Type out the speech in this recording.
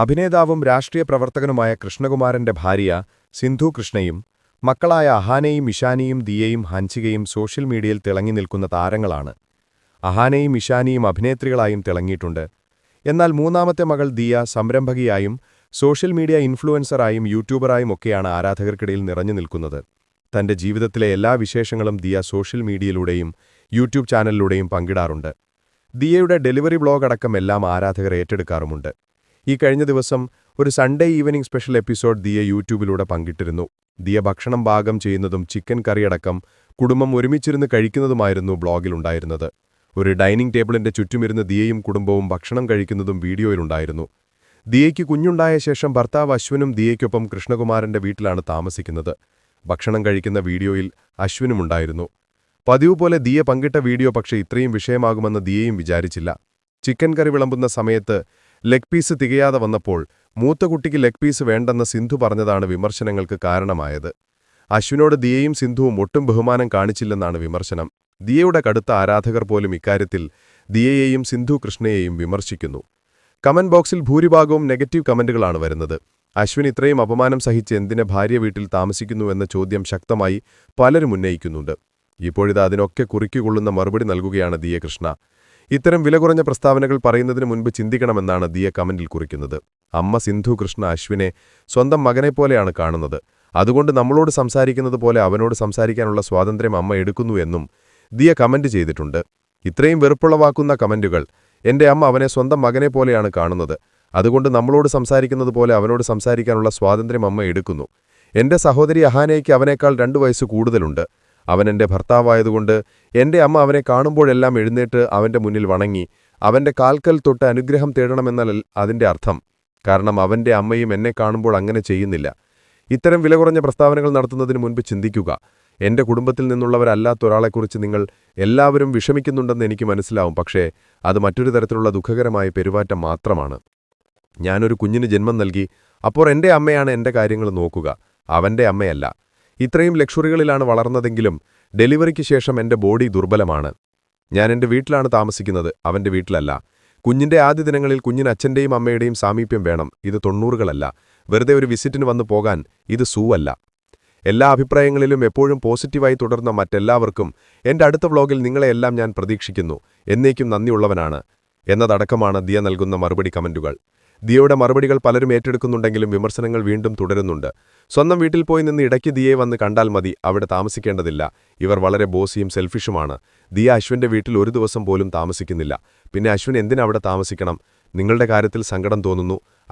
അഭിനേതാവും രാഷ്ട്രീയ പ്രവർത്തകനുമായ കൃഷ്ണകുമാരന്റെ ഭാര്യ സിന്ധു കൃഷ്ണയും മക്കളായ അഹാനയും ഇഷാനിയും ദിയയും ഹൻസികയും സോഷ്യൽ മീഡിയയിൽ തിളങ്ങി നിൽക്കുന്ന താരങ്ങളാണ്. അഹാനയും ഇഷാനിയും അഭിനേത്രികളായും തിളങ്ങിയിട്ടുണ്ട്. എന്നാൽ മൂന്നാമത്തെ മകൾ ദിയ സംരംഭകയായും സോഷ്യൽ മീഡിയ ഇൻഫ്ലുവൻസറായും യൂട്യൂബറായും ഒക്കെയാണ് ആരാധകർക്കിടയിൽ നിറഞ്ഞു നിൽക്കുന്നത്. തന്റെ ജീവിതത്തിലെ എല്ലാ വിശേഷങ്ങളും ദിയ സോഷ്യൽ മീഡിയയിലൂടെയും യൂട്യൂബ് ചാനലിലൂടെയും പങ്കിടാറുണ്ട്. ദിയയുടെ ഡെലിവറി ബ്ലോഗ് അടക്കം എല്ലാം ആരാധകർ ഏറ്റെടുക്കാറുമുണ്ട്. ഈ കഴിഞ്ഞ ദിവസം ഒരു Sunday evening special episode Diya യൂട്യൂബിലൂടെ പങ്കിട്ടിരുന്നു. ദിയ ഭക്ഷണം പാകം ചെയ്യുന്നതും ചിക്കൻ കറിയടക്കം കുടുംബം ഒരുമിച്ചിരുന്ന് കഴിക്കുന്നതുമായിരുന്നു ബ്ലോഗിലുണ്ടായിരുന്നത് ഒരു ഡൈനിങ് ടേബിളിന്റെ ചുറ്റുമിരുന്ന് ദിയയും കുടുംബവും ഭക്ഷണം കഴിക്കുന്നതും വീഡിയോയിലുണ്ടായിരുന്നു ദിയയ്ക്ക് കുഞ്ഞുണ്ടായ ശേഷം ഭർത്താവ് അശ്വിനും ദിയയ്ക്കൊപ്പം കൃഷ്ണകുമാരന്റെ വീട്ടിലാണ് താമസിക്കുന്നത്. ഭക്ഷണം കഴിക്കുന്ന വീഡിയോയിൽ അശ്വിനുമുണ്ടായിരുന്നു പതിവ് പോലെ ദിയ പങ്കിട്ട വീഡിയോ പക്ഷേ ഇത്രയും വിഷയമാകുമെന്ന് ദിയയും വിചാരിച്ചില്ല. ചിക്കൻ കറി വിളമ്പുന്ന സമയത്ത് ലെഗ് പീസ് തികയാതെ വന്നപ്പോൾ മൂത്ത കുട്ടിക്ക് ലെഗ് പീസ് വേണ്ടെന്ന് സിന്ധു പറഞ്ഞതാണ് വിമർശനങ്ങൾക്ക് കാരണമായത്. അശ്വിനോട് ദിയയും സിന്ധുവും ഒട്ടും ബഹുമാനം കാണിച്ചില്ലെന്നാണ് വിമർശനം. ദിയയുടെ കടുത്ത ആരാധകർ പോലും ഇക്കാര്യത്തിൽ ദിയയെയും സിന്ധു കൃഷ്ണയെയും വിമർശിക്കുന്നു. കമന്റ് ബോക്സിൽ ഭൂരിഭാഗവും നെഗറ്റീവ് കമന്റുകളാണ് വരുന്നത്. അശ്വിൻ ഇത്രയും അപമാനം സഹിച്ച് എന്തിനെ ഭാര്യ വീട്ടിൽ താമസിക്കുന്നു എന്ന ചോദ്യം ശക്തമായി പലരും ഉന്നയിക്കുന്നുണ്ട്. ഇപ്പോഴിത് അതിനൊക്കെ കുറിക്കുകൊള്ളുന്ന മറുപടി നൽകുകയാണ് ദിയ കൃഷ്ണ ഇത്തരം വില കുറഞ്ഞ പ്രസ്താവനകൾ പറയുന്നതിന് മുൻപ് ചിന്തിക്കണമെന്നാണ് ദിയ കമന്റിൽ കുറിക്കുന്നത്. അമ്മ സിന്ധു കൃഷ്ണ അശ്വിനെ സ്വന്തം മകനെപ്പോലെയാണ് കാണുന്നത്. അതുകൊണ്ട് നമ്മളോട് സംസാരിക്കുന്നത് പോലെ അവനോട് സംസാരിക്കാനുള്ള സ്വാതന്ത്ര്യം അമ്മ എടുക്കുന്നു എന്നും ദിയ കമന്റ് ചെയ്തിട്ടുണ്ട്. ഇത്രയും വെറുപ്പുളവാക്കുന്ന കമന്റുകൾ എന്റെ അമ്മ അവനെ സ്വന്തം മകനെ പോലെയാണ് കാണുന്നത്. അതുകൊണ്ട് നമ്മളോട് സംസാരിക്കുന്നത് പോലെ അവനോട് സംസാരിക്കാനുള്ള സ്വാതന്ത്ര്യം അമ്മ എടുക്കുന്നു. എന്റെ സഹോദരി അഹാനയ്ക്ക് അവനേക്കാൾ രണ്ടു വയസ്സ് കൂടുതലുണ്ട്. അവൻ എന്റെ ഭർത്താവായതുകൊണ്ട് എന്റെ അമ്മ അവനെ കാണുമ്പോഴെല്ലാം എഴുന്നേറ്റ് അവന്റെ മുന്നിൽ വണങ്ങി. അവന്റെ കാൽക്കൽ തൊട്ട് അനുഗ്രഹം തേടണമെന്നല്ല അതിന്റെ അർത്ഥം. കാരണം അവന്റെ അമ്മയും എന്നെ കാണുമ്പോൾ അങ്ങനെ ചെയ്യുന്നില്ല. ഇത്തരം വില കുറഞ്ഞ പ്രസ്താവനകൾ നടത്തുന്നതിന് മുൻപ് ചിന്തിക്കുക. എന്റെ കുടുംബത്തിൽ നിന്നുള്ളവരല്ലാത്ത ഒരാളെക്കുറിച്ച് നിങ്ങൾ എല്ലാവരും വിഷമിക്കുന്നുണ്ടെന്ന് എനിക്ക് മനസ്സിലാവും. പക്ഷേ അത് മറ്റൊരു തരത്തിലുള്ള ദുഃഖകരമായ പെരുമാറ്റം മാത്രമാണ്. ഞാനൊരു കുഞ്ഞിന് ജന്മം നൽകി. അപ്പോൾ എന്റെ അമ്മയാണ് എന്റെ കാര്യങ്ങൾ നോക്കുക. അവന്റെ അമ്മയല്ല. ഇത്രയും ലക്ഷറികളിലാണ് വളർന്നതെങ്കിലും ഡെലിവറിക്ക് ശേഷം എന്റെ ബോഡി ദുർബലമാണ്. ഞാൻ എന്റെ വീട്ടിലാണ് താമസിക്കുന്നത് അവന്റെ വീട്ടിലല്ല. കുഞ്ഞിന്റെ ആദ്യ ദിനങ്ങളിൽ കുഞ്ഞിന് അച്ഛന്റെയും അമ്മയുടെയും സാമീപ്യം വേണം ഇത് തൊണ്ണൂറുകളല്ല. വെറുതെ ഒരു വിസിറ്റിന് വന്നു പോകാൻ ഇത് സൂവല്ല. എല്ലാ അഭിപ്രായങ്ങളിലും എപ്പോഴും പോസിറ്റീവായി തുടർന്ന മറ്റെല്ലാവർക്കും എന്റെ അടുത്ത വ്ളോഗിൽ നിങ്ങളെയെല്ലാം ഞാൻ പ്രതീക്ഷിക്കുന്നു എന്നേക്കും നന്ദിയുള്ളവനാണ് എന്നതടക്കമാണ് ദിയ നൽകുന്ന മറുപടി കമന്റുകൾ. ദിയയുടെ മറുപടികൾ പലരും ഏറ്റെടുക്കുന്നുണ്ടെങ്കിലും വിമർശനങ്ങൾ വീണ്ടും തുടരുന്നുണ്ട്. സ്വന്തം വീട്ടിൽ പോയി നിന്ന് ഇടയ്ക്ക് ദിയെ വന്ന് കണ്ടാൽ മതി അവിടെ താമസിക്കേണ്ടതില്ല. ഇവർ വളരെ ബോസിയും സെൽഫിഷുമാണ്. ദിയ അശ്വിന്റെ വീട്ടിൽ ഒരു ദിവസം പോലും താമസിക്കുന്നില്ല. പിന്നെ അശ്വിൻ എന്തിനവിടെ താമസിക്കണം? നിങ്ങളുടെ കാര്യത്തിൽ സങ്കടം തോന്നുന്നു.